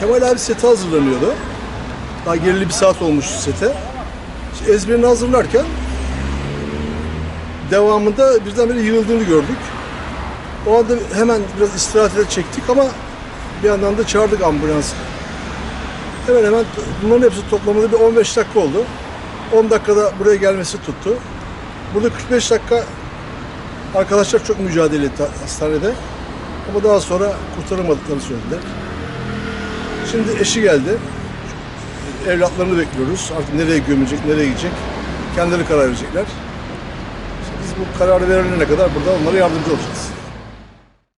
Kemal abi sete hazırlanıyordu. Daha gerili bir saat olmuş sete. İşte ezberini hazırlarken devamında birdenbire yığıldığını gördük. O anda hemen biraz istirahate çektik ama bir yandan da çağırdık ambulansı. Hemen hemen bunların hepsi toplamında bir 15 dakika oldu. 10 dakikada buraya gelmesi tuttu. Burada 45 dakika arkadaşlar çok mücadele etti hastanede. Ama daha sonra kurtaramadıklarını söylediler. Şimdi eşi geldi. Evlatlarını bekliyoruz. Artık nereye gömülecek, nereye gidecek. Kendileri karar verecekler. İşte biz bu kararı verilene kadar burada onlara yardımcı olacağız.